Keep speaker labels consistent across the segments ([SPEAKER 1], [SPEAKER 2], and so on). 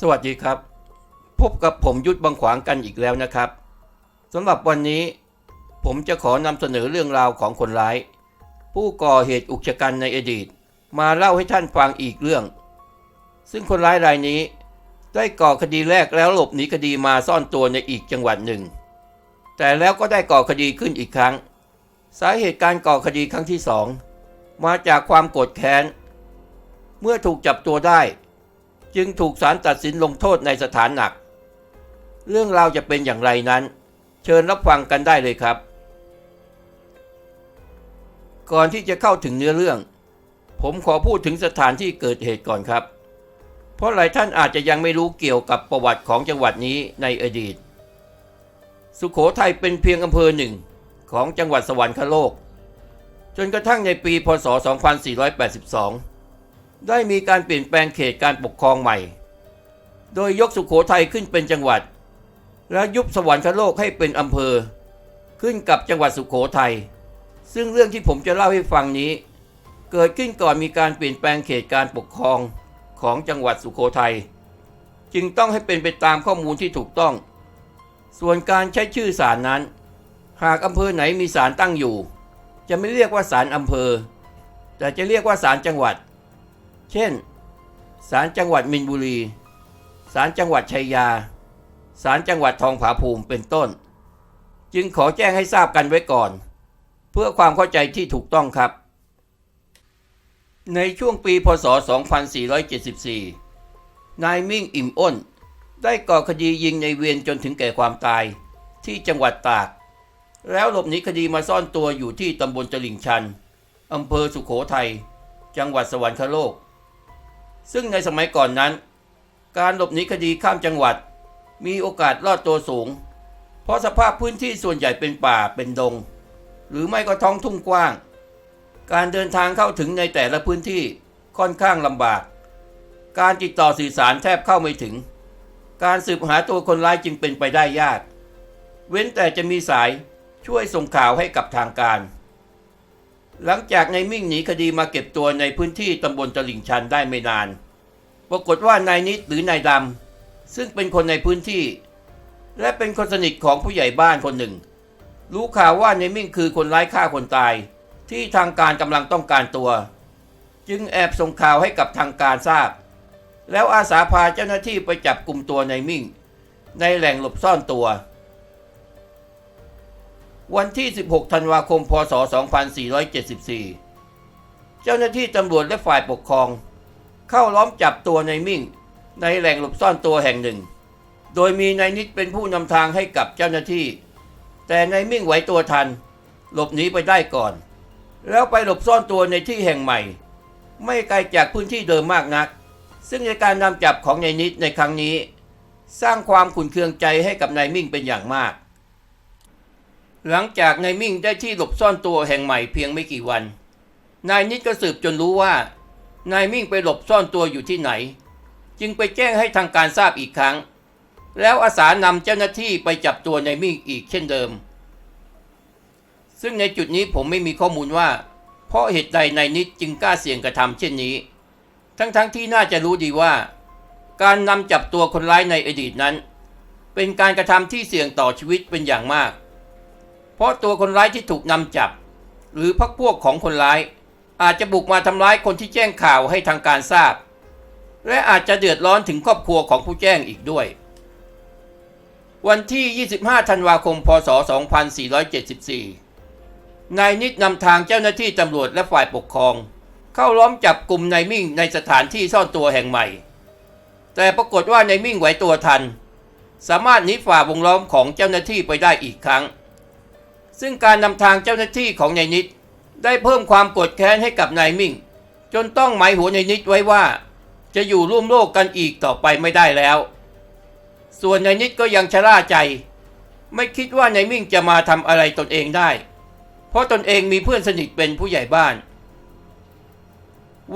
[SPEAKER 1] สวัสดีครับ พบกับผมยุทธบังขวางกันอีกแล้วนะครับสำหรับวันนี้ผมจะขอนำเสนอเรื่องราวของคนร้าย ผู้ก่อเหตุอุกชะกันในอดีต มาเล่าให้ท่านฟังอีกเรื่อง ซึ่งคนร้ายรายนี้ ได้ก่อคดีแรกแล้วหลบหนีคดีมาซ่อนตัวในอีกจังหวัดหนึ่ง แต่แล้วก็ได้ก่อคดีขึ้นอีกครั้ง สาเหตุการก่อคดีครั้งที่สองมาจากความโกรธแค้น เมื่อถูกจับตัวได้ จึงถูกศาลตัดสินลงโทษในสถานหนัก เรื่องราวจะเป็นอย่างไรนั้น เชิญรับฟังกันได้เลยครับ ก่อนที่จะเข้าถึงเนื้อเรื่อง ผมขอพูดถึงสถานที่เกิดเหตุก่อนครับ เพราะหลายท่านอาจจะยังไม่รู้เกี่ยวกับประวัติของจังหวัดนี้ในอดีต สุขโขทัยเป็นเพียงอำเภอหนึ่งของจังหวัดสวรรคโลก จนกระทั่งในปี พศ 2482 ได้มีการเปลี่ยนแปลงเขตการปกครองใหม่ โดยยกสุขโขทัยขึ้นเป็นจังหวัด และยุบสวรรคโลกให้เป็นอำเภอ ขึ้นกับจังหวัดสุขโขทัย ซึ่งเรื่องที่ผมจะเล่าให้ฟังนี้ เกิดขึ้นก่อนมีการเปลี่ยนแปลงเขตการปกครองของจังหวัดสุโขทัย จึงต้องให้เป็นไปตามข้อมูลที่ถูกต้อง ส่วนการใช้ชื่อศาลนั้น หากอำเภอไหนมีศาลตั้งอยู่ จะไม่เรียกว่าศาลอำเภอ แต่จะเรียกว่าศาลจังหวัด เช่น ศาลจังหวัดมินบุรี ศาลจังหวัดชัยยา ศาลจังหวัดทองผาภูมิเป็นต้น จึงขอแจ้งให้ทราบกันไว้ก่อน เพื่อความเข้าใจที่ถูกต้องครับ ในช่วงปีพศ 2474 นายมิ่งอิ่มอ้น ได้ก่อคดียิงในเวียนจนถึงแก่ความตายที่จังหวัดตาก แล้วหลบหนีคดีมาซ่อนตัวอยู่ที่ตำบลตลิ่งชันอำเภอสุขโขทัย จังหวัดสวรรคโลก ซึ่งในสมัยก่อนนั้น การหลบหนีคดีข้ามจังหวัด มีโอกาสรอดตัวสูง เพราะสภาพพื้นที่ส่วนใหญ่เป็นป่าเป็นดง หรือไม่ก็ท้องทุ่งกว้าง การเดินทางเข้าถึงในแต่ละพื้นที่ค่อนข้างลำบาก การติดต่อสื่อสารแทบเข้าไม่ถึง การสืบหาตัวคนร้ายจึงเป็นไปได้ยาก เว้นแต่จะมีสายช่วยส่งข่าวให้กับทางการ หลังจากนายมิ่งหนีคดีมาเก็บตัวในพื้นที่ตำบลตลิ่งชันได้ไม่นาน ปรากฏว่านายนิดหรือนายดำซึ่งเป็นคนในพื้นที่ และเป็นคนสนิทของผู้ใหญ่บ้านคนหนึ่ง รู้ข่าวว่านายมิ่งคือคนร้ายฆ่าคนตาย ที่ทางการกำลังต้องการตัว จึงแอบส่งข่าวให้กับทางการทราบ แล้วอาสาพาเจ้าหน้าที่ไปจับกลุ่มตัวนายมิ่ง ในแหล่งหลบซ่อนตัว วันที่ 16 ธันวาคม พศ 2474 เจ้าหน้าที่ตำรวจและฝ่ายปกครอง เข้าล้อมจับตัวนายมิ่ง ในแหล่งหลบซ่อนตัวแห่งหนึ่ง โดยมีนายนิดเป็นผู้นำทางให้กับเจ้าหน้าที่ แต่นายมิ่งไหวตัวทัน หลบหนีไปได้ก่อน แล้วไปหลบซ่อนตัวในที่แห่งใหม่ ไม่ไกลจากพื้นที่เดิมมากนัก ซึ่งในการนำจับของนายนิดในครั้งนี้ สร้างความขุ่นเคืองใจให้กับนายมิ่งเป็นอย่างมาก หลังจากนายมิ่งได้ที่หลบซ่อนตัวแห่งใหม่เพียงไม่กี่วัน นายนิดก็สืบจนรู้ว่านายมิ่งไปหลบซ่อนตัวอยู่ที่ไหน จึงไปแจ้งให้ทางการทราบอีกครั้ง แล้วอาสานำเจ้าหน้าที่ไปจับตัวนายมิ่งอีกเช่นเดิม ซึ่งในจุดนี้ผมไม่มีข้อมูลว่า เพราะเหตุใดนายนิดจึงกล้าเสี่ยงกระทำเช่นนี้ ทั้งๆทที่น่าจะรู้ดีว่า การนำจับตัวคนร้ายในอดีตนั้น เป็นการกระทำที่เสี่ยงต่อชีวิตเป็นอย่างมาก เพราะตัวคนร้ายที่ถูกนำจับ หรือพักพวกของคนร้าย อาจจะบุกมาทำร้ายคนที่แจ้งข่าวให้ทางการทราบ และอาจจะเดือดร้อนถึงครอบครัวของผู้แจ้งอีกด้วย วันที่ 25 ธันวาคม พศ 2474 นายนิดนำทางเจ้าหน้าที่ตำรวจและฝ่ายปกครอง เข้าล้อมจับกลุ่มนายมิ่งในสถานที่ซ่อนตัวแห่งใหม่ แต่ปรากฏว่านายมิ่งไหวตัวทัน สามารถหนีฝ่าวงล้อมของเจ้าหน้าที่ไปได้อีกครั้ง ซึ่งการนำทางเจ้าหน้าที่ของนายนิดได้เพิ่มความโกดแค้นให้กับนายมิ่ง จนต้องหมายหัวนายนิดไว้ว่า จะอยู่ร่วมโลกกันอีกต่อไปไม่ได้แล้ว ส่วนนายนิดก็ยังชะล่าใจ ไม่คิดว่านายมิ่งจะมาทำอะไรตนเองได้ เพราะตนเองมีเพื่อนสนิทเป็นผู้ใหญ่บ้าน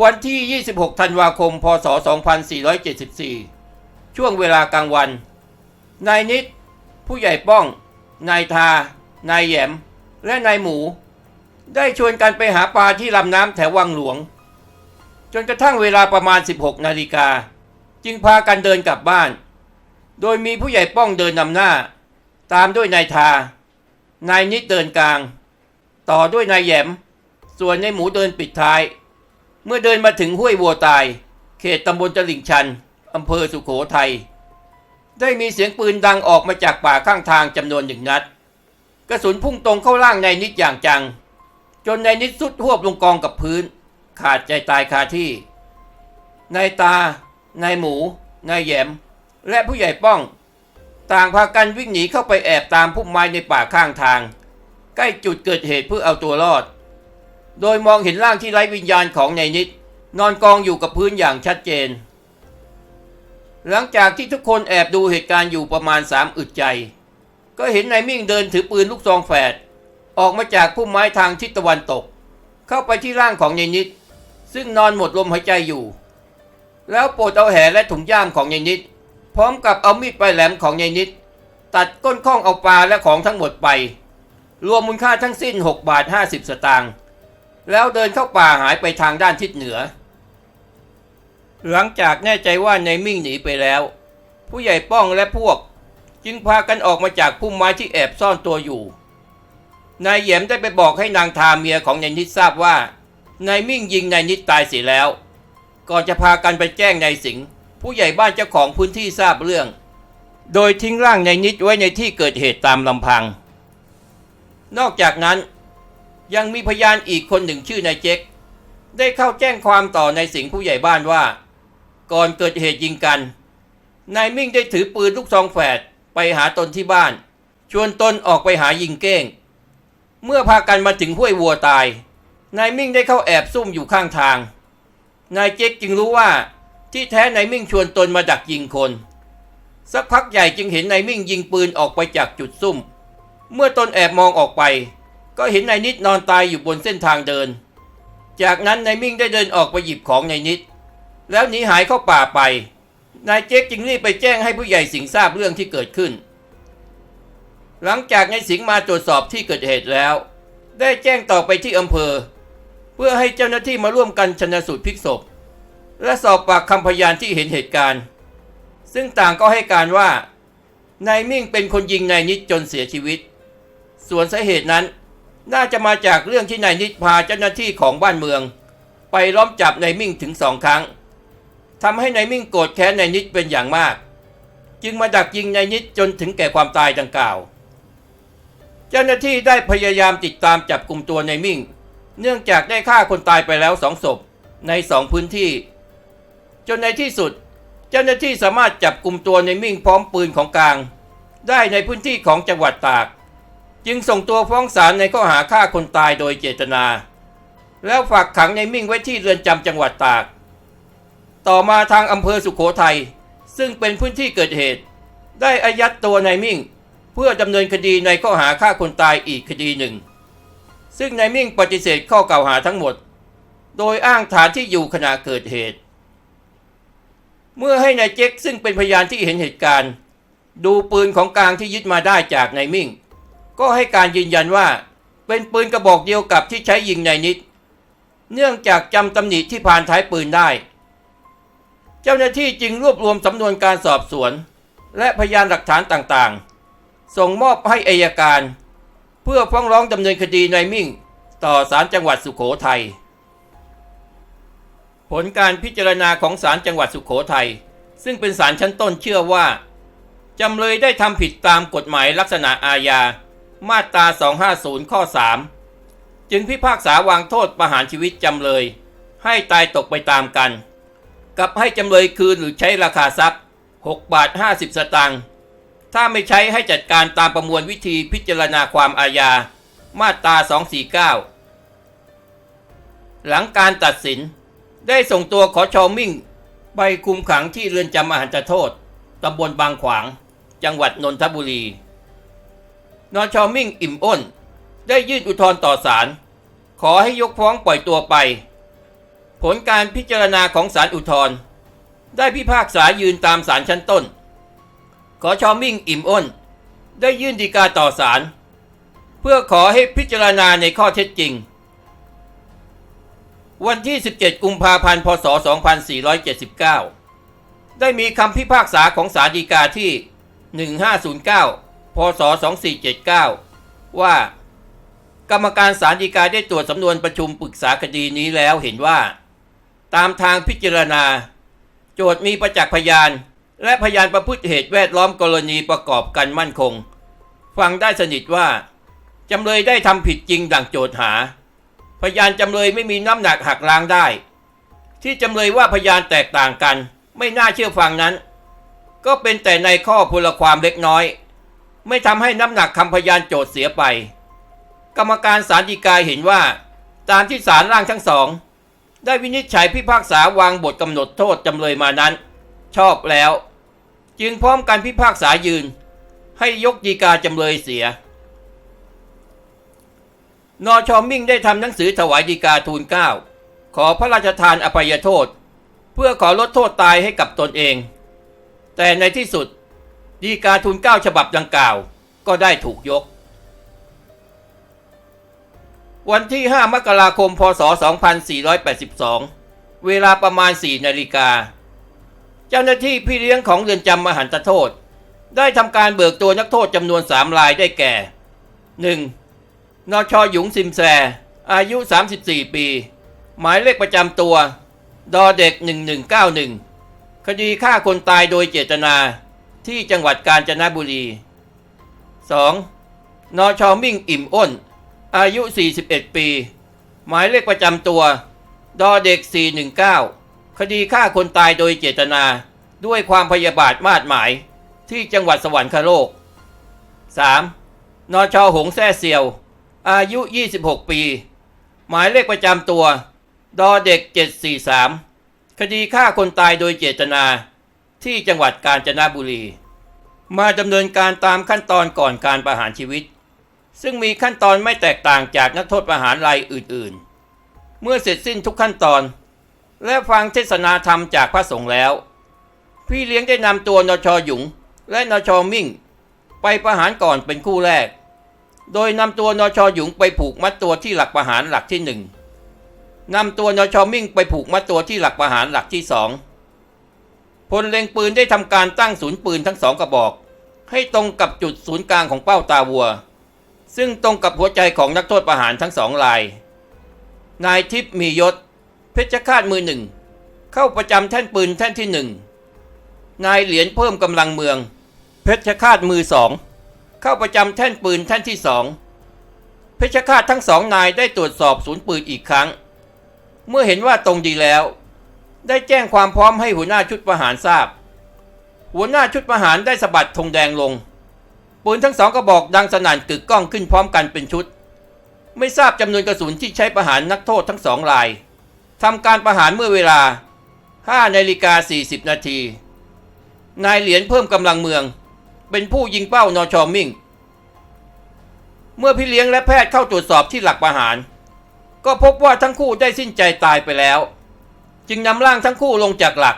[SPEAKER 1] วันที่ 26 ธันวาคม พศ 2474 ช่วงเวลากลางวัน นายนิด ผู้ใหญ่ป้อง นายทา นายแยม และนายหมู ได้ชวนกันไปหาปลาที่ลำน้ำแถววังหลวง จนกระทั่งเวลาประมาณ 16 นาฬิกา จึงพากันเดินกลับบ้าน โดยมีผู้ใหญ่ป้องเดินนำหน้า ตามด้วยนายทา นายนิดเดินกลาง ต่อด้วยนายแยม ส่วนนายหมูเดินปิดท้าย เมื่อเดินมาถึงห้วยวัวตาย เขตตำบลตลิ่งชันอำเภอสุขโขทัยได้มีเสียงปืนดังออกมาจากป่าข้างทางจำนวนหนึ่งนัด กระสุนพุ่งตรงเข้าร่างนายนิดอย่างจัง จนนายนิดสุดหวบลงกองกับพื้น ขาดใจตายคาที่นายตานายหมูนายแยม และผู้ใหญ่ป้อง ต่างพากันวิ่งหนีเข้าไปแอบตามพุ่มไม้ในป่าข้างทาง ใกล้จุดเกิดเหตุเพื่อเอาตัวรอด โดยมองเห็นร่างที่ไร้วิญญาณของนายนิด นอนกองอยู่กับพื้นอย่างชัดเจน หลังจากที่ทุกคนแอบดูเหตุการณ์อยู่ประมาณสามอึดใจ ก็เห็นนายมิ่งเดินถือปืนลูกซองแฝดออกมาจากพุ่มไม้ทางทิศตะวันตก เข้าไปที่ร่างของนายนิด ซึ่งนอนหมดลมหายใจอยู่ แล้วโปรดเอาแหและถุงย่ามของยายนิด พร้อมกับเอามีดปลายแหลมของยายนิด ตัดก้นข้องเอาปลาและของทั้งหมดไป รวมมูลค่าทั้งสิ้น 6 บาท 50 สตางค์แล้วเดินเข้าป่าหายไปทางด้านทิศเหนือ หลังจากแน่ใจว่านายมิ่งหนีไปแล้ว ผู้ใหญ่ป้องและพวก จึงพากันออกมาจากพุ่มไม้ที่แอบซ่อนตัวอยู่ นายเหยมได้ไปบอกให้นางทาเมียของนายนิดทราบว่านายมิ่งยิงนายนิดตายเสียแล้ว ก่อนจะพากันไปแจ้งนายสิงห์ผู้ใหญ่บ้านเจ้าของพื้นที่ทราบเรื่อง โดยทิ้งร่างนายนิดไว้ในที่เกิดเหตุตามลำพัง นอกจากนั้น ยังมีพยานอีกคนหนึ่งชื่อนายเจ๊กได้เข้าแจ้งความต่อนายสิงห์ผู้ใหญ่บ้านว่า ก่อนเกิดเหตุยิงกันนายมิ่งได้ถือปืนลูกซองแฝด ไปหาตนที่บ้าน ชวนตนออกไปหายิงเก้ง เมื่อพากันมาถึงห้วยวัวตาย นายมิ่งได้เข้าแอบซุ่มอยู่ข้างทาง นายเจ๊กจึงรู้ว่าที่แท้นายมิ่งชวนตนมาดักยิงคน สักพักใหญ่จึงเห็นนายมิ่งยิงปืนออกไปจากจุดซุ่ม เมื่อตนแอบมองออกไป ก็เห็นนายนิดนอนตายอยู่บนเส้นทางเดิน จากนั้นนายมิ่งได้เดินออกไปหยิบของนายนิด แล้วหนีหายเข้าป่าไป นายเจ๊กจึงรีบไปแจ้งให้ผู้ใหญ่สิงห์ทราบเรื่องที่เกิดขึ้น หลังจากนายสิงห์มาตรวจสอบที่เกิดเหตุแล้ว ได้แจ้งต่อไปที่อำเภอ เพื่อให้เจ้าหน้าที่มาร่วมกันชนสูตรพลิกศพ และสอบปากคำพยานที่เห็นเหตุการณ์ ซึ่งต่างก็ให้การว่านายมิ่งเป็นคนยิงนายนิดจนเสียชีวิต ส่วนสาเหตุนั้น น่าจะมาจากเรื่องที่นายนิดพาเจ้าหน้าที่ของบ้านเมือง ไปล้อมจับนายมิ่งถึงสองครั้ง ทำให้นายมิ่งโกรธแค้นนายนิดเป็นอย่างมาก จึงมาดักยิงนายนิดจนถึงแก่ความตายดังกล่าว เจ้าหน้าที่ได้พยายามติดตามจับกลุ่มตัวนายมิ่ง เนื่องจากได้ฆ่าคนตายไปแล้วสองศพในสองพื้นที่ จนในที่สุด เจ้าหน้าที่สามารถจับกลุ่มตัวในมิ่งพร้อมปืนของกลาง ได้ในพื้นที่ของจังหวัดตาก จึงส่งตัวฟ้องศาลในข้อหาฆ่าคนตายโดยเจตนา แล้วฝากขังในมิ่งไว้ที่เรือนจำจังหวัดตาก ต่อมาทางอำเภอสุขโขทัยซึ่งเป็นพื้นที่เกิดเหตุ ได้อายัดตัวนายมิ่ง เพื่อดำเนินคดีในข้อหาฆ่าคนตายอีกคดีหนึ่ง ซึ่งนายมิ่งปฏิเสธข้อกล่าวหาทั้งหมด โดยอ้างฐานที่อยู่ขณะเกิดเหตุ เมื่อให้นายเจ๊กซึ่งเป็นพยานที่เห็นเหตุการณ์ ดูปืนของกลางที่ยึดมาได้จากนายมิ่ง ก็ให้การยืนยันว่า เป็นปืนกระบอกเดียวกับที่ใช้ยิงนายนิด เนื่องจากจำตำหนิที่ผ่านท้ายปืนได้ เจ้าหน้าที่จึงรวบรวมสำนวนการสอบสวน และพยานหลักฐานต่างๆ ส่งมอบให้อายการ เพื่อฟ้องร้องดำเนินคดีนายมิ่ง ต่อศาลจังหวัดสุขโขทัยผลการพิจารณาของศาลจังหวัดสุขโขทัยซึ่งเป็นศาลชั้นต้นเชื่อว่า จำเลยได้ทำผิดตามกฎหมายลักษณะอาญามาตรา 250 ข้อ 3 จึงพิพากษาวางโทษประหารชีวิตจำเลย ให้ตายตกไปตามกัน กับให้จำเลยคืนหรือใช้ราคาทรัพย์ 6 บาท 50 สตางค์ ถ้าไม่ใช้ให้จัดการตามประมวลวิธีพิจารณาความอาญา มาตรา 249 หลังการตัดสิน ได้ส่งตัวขอชอมิ่ง ไปคุมขังที่เรือนจำมหันตโทษ ตำบลบางขวาง จังหวัดนนทบุรี นอชอมิ่งอิ่มอ้น ได้ยื่นอุทธรณ์ต่อศาล ขอให้ยกฟ้องปล่อยตัวไป ผลการพิจารณาของศาลอุทธรณ์ได้พิพากษายืนตามศาลชั้นต้น ขอชอมิ่งอิ่มอ้น ได้ยื่นฎีกาต่อศาลเพื่อขอให้พิจารณาในข้อเท็จจริง วันที่ 17 กุมภาพันธ์ พศ 2479 ได้มีคำพิพากษาของศาลฎีกาที่ 1509 พศ 2479 ว่ากรรมการศาลฎีกาได้ตรวจสำนวนประชุมปรึกษาคดีนี้แล้วเห็นว่า ตามทางพิจารณา โจทย์มีประจักษ์พยาน และพยานประพฤติเหตุแวดล้อมกรณีประกอบกันมั่นคง ฟังได้สนิทว่า จำเลยได้ทำผิดจริงดังโจทย์หา พยานจำเลยไม่มีน้ำหนักหักล้างได้ ที่จำเลยว่าพยานแตกต่างกัน ไม่น่าเชื่อฟังนั้น ก็เป็นแต่ในข้อพลความเล็กน้อย ไม่ทำให้น้ำหนักคำพยานโจทย์เสียไป กรรมการศาลฎีกาเห็นว่าตามที่ศาลร่างทั้งสอง ได้วินิจฉัยพิพากษาวางบทกำหนดโทษจำเลยมานั้น ชอบแล้ว จึงพร้อมการพิพากษายืน ให้ยกฎีกาจำเลยเสีย นอชอมมิ่งได้ทำหนังสือถวายฎีกาทูลเก้าขอพระราชทานอภัยโทษ เพื่อขอลดโทษตายให้กับตนเอง แต่ในที่สุดฎีกาทูลเก้าฉบับดังกล่าวก็ได้ถูกยก วันที่ 5 มกราคม พศ 2482 เวลาประมาณ 4 นาฬิกา เจ้าหน้าที่พี่เลี้ยงของเรือนจำมหันตโทษ ได้ทำการเบิกตัวนักโทษจำนวน 3 รายได้แก่ 1. นชหยุงซิมแซ อายุ 34 ปี หมายเลขประจำตัว ดอเด็ก 1191 คดีฆ่าคนตายโดยเจตนาที่จังหวัดกาญจนบุรี 2. นชมิ่งอิ่มอ้น อายุ 41 ปี หมายเลขประจำตัว ดอเด็ก 419 คดีฆ่าคนตายโดยเจตนาด้วยความพยาบาทมาดหมาย ที่จังหวัดสวรรคโลก 3. นชหงแซ่เซียว อายุ 26 ปี หมายเลขประจำตัว ดอเด็ก 743 คดีฆ่าคนตายโดยเจตนา ที่จังหวัดกาญจนบุรี มาดำเนินการตามขั้นตอนก่อนการประหารชีวิต ซึ่งมีขั้นตอนไม่แตกต่างจากนักโทษประหารรายอื่นๆ เมื่อเสร็จสิ้นทุกขั้นตอน และฟังเทศนาธรรมจากพระสงฆ์แล้ว พี่เลี้ยงได้นำตัวนชหยุงและนชมิ่ง ไปประหารก่อนเป็นคู่แรก โดยนำตัวนชหยุงไปผูกมัดตัวที่หลักประหารหลักที่หนึ่งนำตัวนชมิ่งไปผูกมัดตัวที่หลักประหารหลักที่สองพลเล็งปืนได้ทำการตั้งศูนย์ปืนทั้งสองกระบอก ให้ตรงกับจุดศูนย์กลางของเป้าตาวัว ซึ่งตรงกับหัวใจของนักโทษประหารทั้งสองราย นายทิพย์มียศ เพชรฆาตมือหนึ่ง เข้าประจำแท่นปืนแท่นที่หนึ่ง นายเหรียญเพิ่มกำลังเมือง เพชรฆาตมือสอง เข้าประจำแท่นปืนแท่นที่สอง เพชรฆาตทั้งสองนายได้ตรวจสอบศูนย์ปืนอีกครั้ง เมื่อเห็นว่าตรงดีแล้ว ได้แจ้งความพร้อมให้หัวหน้าชุดประหารทราบ หัวหน้าชุดประหารได้สะบัดธงแดงลง ปืนทั้งสองกระบอกดังสนั่นกึกก้องขึ้นพร้อมกันเป็นชุด ไม่ทราบจำนวนกระสุนที่ใช้ประหารนักโทษทั้งสองรายทำการประหารเมื่อเวลา5นาฬิกา40 นาที นายเหรียญเพิ่มกำลังเมือง เป็นผู้ยิงเป้านอชอมิ่ง เมื่อพี่เลี้ยงและแพทย์เข้าตรวจสอบที่หลักประหาร ก็พบว่าทั้งคู่ได้สิ้นใจตายไปแล้ว จึงนำร่างทั้งคู่ลงจากหลัก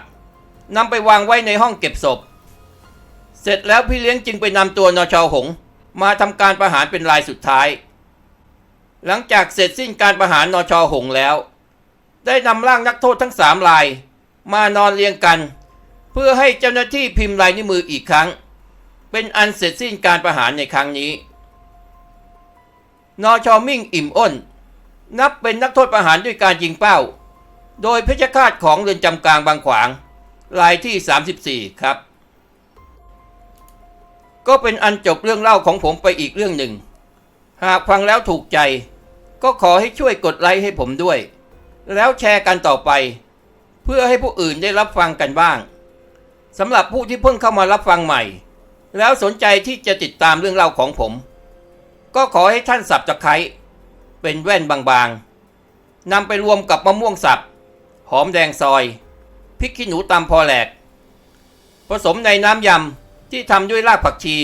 [SPEAKER 1] นำไปวางไว้ในห้องเก็บศพ เสร็จแล้วพี่เลี้ยงจึงไปนำตัวนชหง มาทำการประหารเป็นรายสุดท้าย หลังจากเสร็จสิ้นการประหารนชหงแล้ว ได้นำร่างนักโทษทั้งสามราย มานอนเรียงกัน เพื่อให้เจ้าหน้าที่พิมพ์ลายนิ้วมืออีกครั้ง เป็นอันเสร็จสิ้นการประหารในครั้งนี้นชมิ่งอิ่มอ้น นับเป็นนักโทษประหารด้วยการยิงเป้า โดยเพชฌฆาตของเรือนจำกลางบางขวาง รายที่ 34 ครับ ก็เป็นอันจบเรื่องเล่าของผมไปอีกเรื่องหนึ่ง หากฟังแล้วถูกใจ ก็ขอให้ช่วยกดไลค์ให้ผมด้วย แล้วแชร์กันต่อไป เพื่อให้ผู้อื่นได้รับฟังกันบ้างสำหรับผู้ที่เพิ่งเข้ามารับฟังใหม่ แล้วสนใจที่จะติดตามเรื่องเล่าของผม ก็ขอให้ท่านสับตะไคร้เป็นแว่นบางๆนำไปรวมกับมะม่วงสับ หอมแดงซอยพริกขี้หนูตำพอแหลก ผสมในน้ำยำ ที่ทำด้วยรากผักชี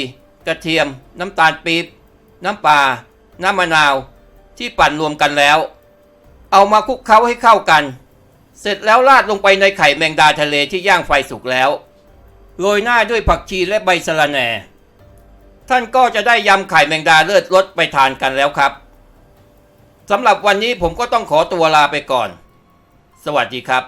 [SPEAKER 1] กระเทียม น้ำตาลปี๊บ น้ำปลา น้ำมะนาว ที่ปั่นรวมกันแล้ว เอามาคลุกเคล้าให้เข้ากัน เสร็จแล้วราดลงไปในไข่แมงดาทะเลที่ย่างไฟสุกแล้ว โรยหน้าด้วยผักชีและใบสะระแหน่ ท่านก็จะได้ยำไข่แมงดาเลิศรสไปทานกันแล้วครับสำหรับวันนี้ผมก็ต้องขอตัวลาไปก่อน สวัสดีครับ